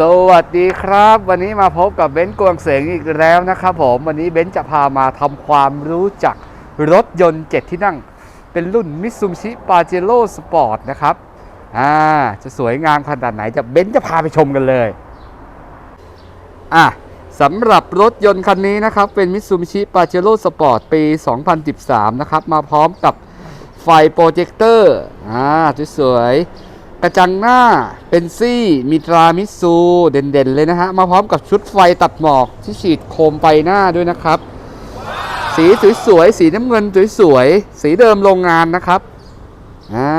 สวัสดีครับ วันนี้มาพบกับเบนซ์กวงเสียงอีกแล้วนะครับผม วันนี้เบนซ์จะพามาทำความรู้จักรถยนต์7ที่นั่ง เป็นรุ่นมิซู b ชิปาเจโ o สปอร์ตนะครับอ่าจะสวยงามขนาดไหนจะเบนซ์จะพาไปชมกันเลยอะสำหรับรถยนต์คันนี้นะครับ เป็นมิซู b ชิปาเจโ o สปอร์ตปี 2013 นะครับ มาพร้อมกับไฟโปรเจคเตอร์อ่าสวยๆ กระจังหน้าเป็นซี่มีตรามิซูเด่นๆเลยนะฮะ มาพร้อมกับชุดไฟตัดหมอกที่ฉีดโคมไปหน้าด้วยนะครับ สีสวยๆ สีน้ำเงินสวยๆ สีเดิมโรงงานนะครับ อ่า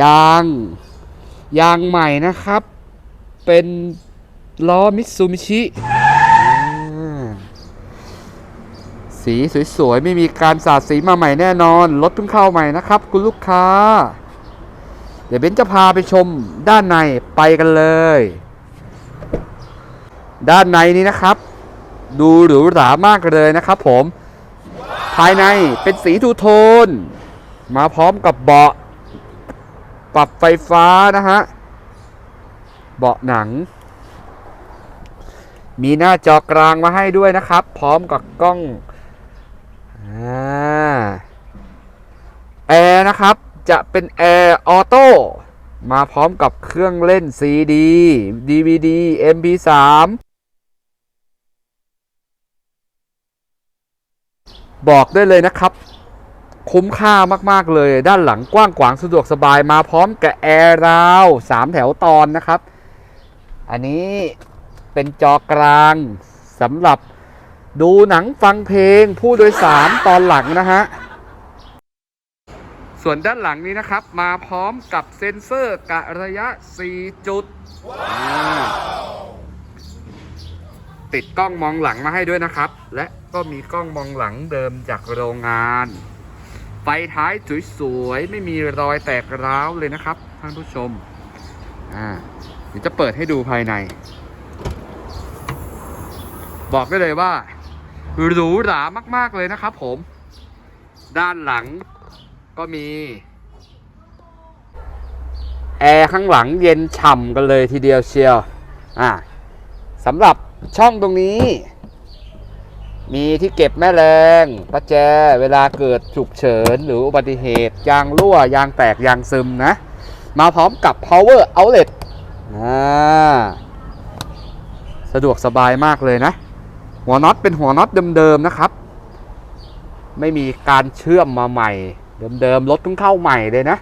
ยาง ยางใหม่นะครับ เป็นล้อมิตซูมิชิ สีสวยๆ ไม่มีการสาดสีมาใหม่แน่นอน รถเพิ่งเข้าใหม่นะครับ คุณลูกค้า เดี๋ยวเบนจะพาไปชมด้านในไปกันเลย ด้านในนี้นะครับ ดูหรูหรามากเลยนะครับผม ภายในเป็นสีทูโทน มาพร้อมกับเบาะ ปรับไฟฟ้านะฮะ เบาะหนัง มีหน้าจอกลางมาให้ด้วยนะครับ พร้อมกับกล้อง อ่าแอร์นะครับ จะเป็นแอร์ออโต้มาพร้อมกับเครื่องเล่น CD DVD MP3 บอกได้เลยนะครับ คุ้มค่ามาก ๆ เลย ด้านหลังกว้างขวางสะดวกสบายมาพร้อมกับแอร์ราว3แถวตอนนะครับ อันนี้เป็นจอกลางสำหรับดูหนังฟังเพลงผู้โดยสารตอนหลังนะฮะ ส่วนด้านหลังนี้นะครับ มาพร้อมกับเซ็นเซอร์กะระยะ 4 จุดอ่าติดกล้องมองหลังมาให้ด้วยนะครับ และก็มีกล้องมองหลังเดิมจากโรงงาน ไฟท้ายสวยๆ ไม่มีรอยแตกร้าวเลยนะครับ ท่านผู้ชมอ่าเดี๋ยวจะเปิดให้ดูภายใน บอกได้เลยว่าหรูหรามากๆเลยนะครับผม ด้านหลัง ก็มี แอร์ข้างหลังเย็นฉ่ำกันเลยทีเดียวเชียวอ่าสำหรับช่องตรงนี้ มีที่เก็บแม่แรงประแจเวลาเกิดฉุกเฉิน หรืออุบัติเหตุ ยางรั่วยางแตก ยางซึมนะ มาพร้อมกับ power outlet อ่าสะดวกสบายมากเลยนะ หัวน็อตเป็นหัวน็อตเดิมๆนะครับ ไม่มีการเชื่อมมาใหม่ เดิมๆรถเพิ่งเข้าใหม่เลยนะ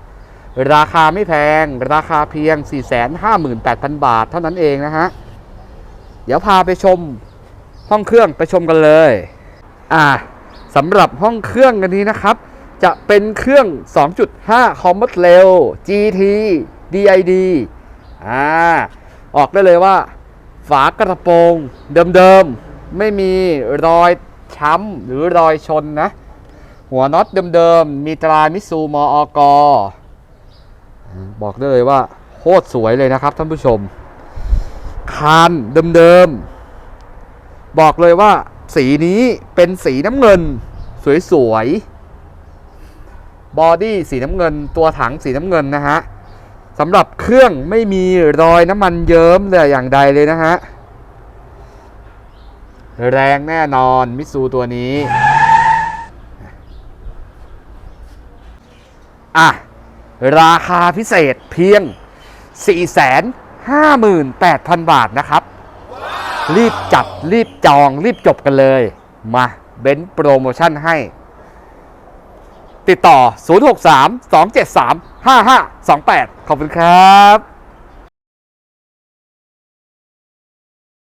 ราคาไม่แพง ราคาเพียง 458,000 บาทเท่านั้นเองนะฮะ เดี๋ยวพาไปชมห้องเครื่องไปชมกันเลย อ่าสำหรับห้องเครื่องกันนี้นะครับ จะเป็นเครื่อง 2.5คอมมอดเร็ว GT DID อ่าออกได้เลยว่า ฝากระโปรงเดิมๆ ไม่มีรอยช้ำหรือรอยชนนะ หัวน็อตเดิมๆ มีตรามิซูมออกบอกได้เลยว่าโคตรสวยเลยนะครับท่านผู้ชม คานเดิมๆ บอกเลยว่าสีนี้เป็นสีน้ำเงิน สวยๆ บอดี้สีน้ำเงิน ตัวถังสีน้ำเงินนะฮะสำหรับเครื่องไม่มีรอยน้ำมันเยิ้มเลยอย่างใดเลยนะฮะ แรงแน่นอนมิซูตัวนี้ อะ ราคาพิเศษเพียง 458,000 บาทนะครับ รีบจัดรีบจองรีบจบกันเลย มาเบนซ์โปรโมชั่นให้ ติดต่อ 063 273 5528 ขอบคุณครับ